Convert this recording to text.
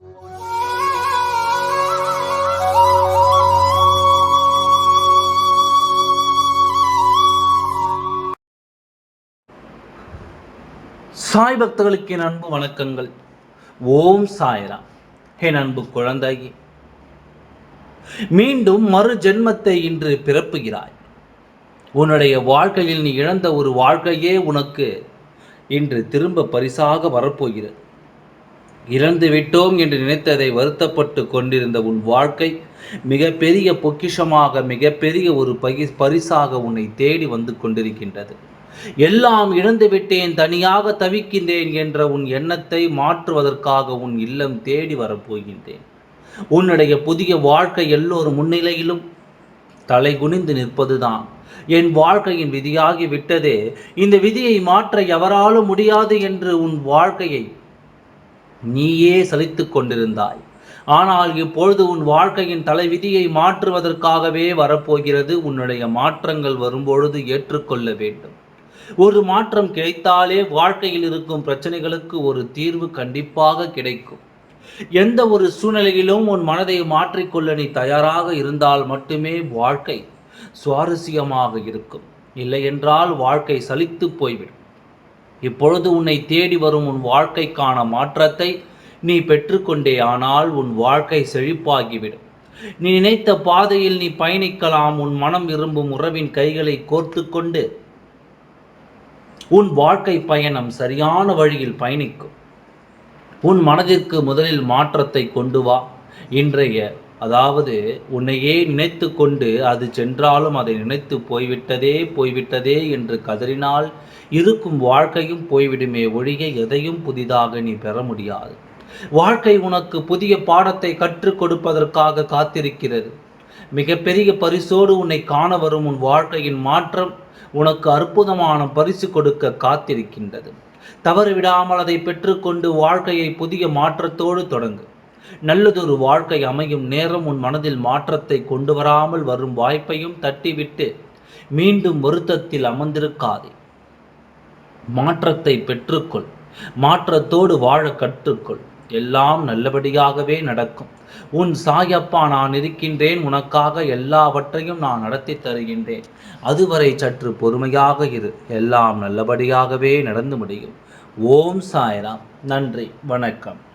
சாய் பக்தர்களுக்கு என் அன்பு வணக்கங்கள். ஓம் சாய்ரா என் அன்பு குழந்தை மீண்டும் மறு ஜென்மத்தை இன்று பிறப்புகிறாய். உன்னுடைய வாழ்க்கையில் நீ இழந்த ஒரு வாழ்க்கையே உனக்கு இன்று திரும்ப பரிசாக வரப்போகிறது. இழந்து விட்டோம் என்று நினைத்ததை வருத்தப்பட்டு கொண்டிருந்த உன் வாழ்க்கை மிகப்பெரிய பொக்கிஷமாக மிகப்பெரிய ஒரு பகி பரிசாக உன்னை தேடி வந்து கொண்டிருக்கின்றது. எல்லாம் இழந்து விட்டேன் தனியாக தவிக்கின்றேன் என்ற உன் எண்ணத்தை மாற்றுவதற்காக உன் இல்லம் தேடி வரப்போகின்றேன். உன்னுடைய புதிய வாழ்க்கை எல்லோரும் முன்னிலையிலும் தலை குனிந்து நிற்பதுதான். என் வாழ்க்கையின் விதியாகி விட்டதே. இந்த விதியை மாற்ற எவராலும் முடியாது என்று உன் வாழ்க்கையை நீயே சலித்து கொண்டிருந்தாய். ஆனால் இப்பொழுது உன் வாழ்க்கையின் தலைவிதியை மாற்றுவதற்காகவே வரப்போகிறது. உன்னுடைய மாற்றங்கள் வரும்பொழுது ஏற்றுக்கொள்ள வேண்டும். ஒரு மாற்றம் கிடைத்தாலே வாழ்க்கையில் இருக்கும் பிரச்சனைகளுக்கு ஒரு தீர்வு கண்டிப்பாக கிடைக்கும். எந்த ஒரு சூழ்நிலையிலும் உன் மனதை மாற்றிக்கொள்ள நீ தயாராக இருந்தால் மட்டுமே வாழ்க்கை சுவாரஸ்யமாக இருக்கும். இல்லையென்றால் வாழ்க்கை சலித்து போய்விடும். இப்பொழுது உன்னை தேடி வரும் உன் வாழ்க்கைக்கான மாற்றத்தை நீ பெற்றுக்கொண்டே ஆனால் உன் வாழ்க்கை செழிப்பாகிவிடும். நீ நினைத்த பாதையில் நீ பயணிக்கலாம் உன் மனம் விரும்பும் உறவின் கைகளை கோர்த்து கொண்டு உன் வாழ்க்கை பயணம் சரியான வழியில் பயணிக்கும். உன் மனதிற்கு முதலில் மாற்றத்தை கொண்டு வா. இன்றைய அதாவது உன்னையே நினைத்து கொண்டு அது சென்றாலும் அதை நினைத்து போய்விட்டதே போய்விட்டதே என்று கதறினால் இருக்கும் வாழ்க்கையும் போய்விடுமே ஒழிய எதையும் புதிதாக நீ பெற முடியாது. வாழ்க்கை உனக்கு புதிய பாடத்தை கற்றுக் கொடுப்பதற்காக காத்திருக்கிறது. மிகப்பெரிய பரிசோடு உன்னை காண வரும் உன் வாழ்க்கையின் மாற்றம் உனக்கு அற்புதமான பரிசு கொடுக்க காத்திருக்கின்றது. தவறு விடாமல் அதை பெற்றுக்கொண்டு வாழ்க்கையை புதிய மாற்றத்தோடு தொடங்கு. நல்லதொரு வாழ்க்கை அமையும் நேரம் உன் மனதில் மாற்றத்தை கொண்டு வராமல் வரும் வாய்ப்பையும் தட்டிவிட்டு மீண்டும் வருத்தத்தில் அமர்ந்திருக்காதே. மாற்றத்தை பெற்றுக்கொள். மாற்றத்தோடு வாழ கற்றுக்கொள். எல்லாம் நல்லபடியாகவே நடக்கும். உன் சாயப்பா நான் இருக்கின்றேன். உனக்காக எல்லாவற்றையும் நான் நடத்தி தருகின்றேன். அதுவரை சற்று பொறுமையாக இரு. எல்லாம் நல்லபடியாகவே நடந்து முடியும். ஓம் சாய்ராம். நன்றி. வணக்கம்.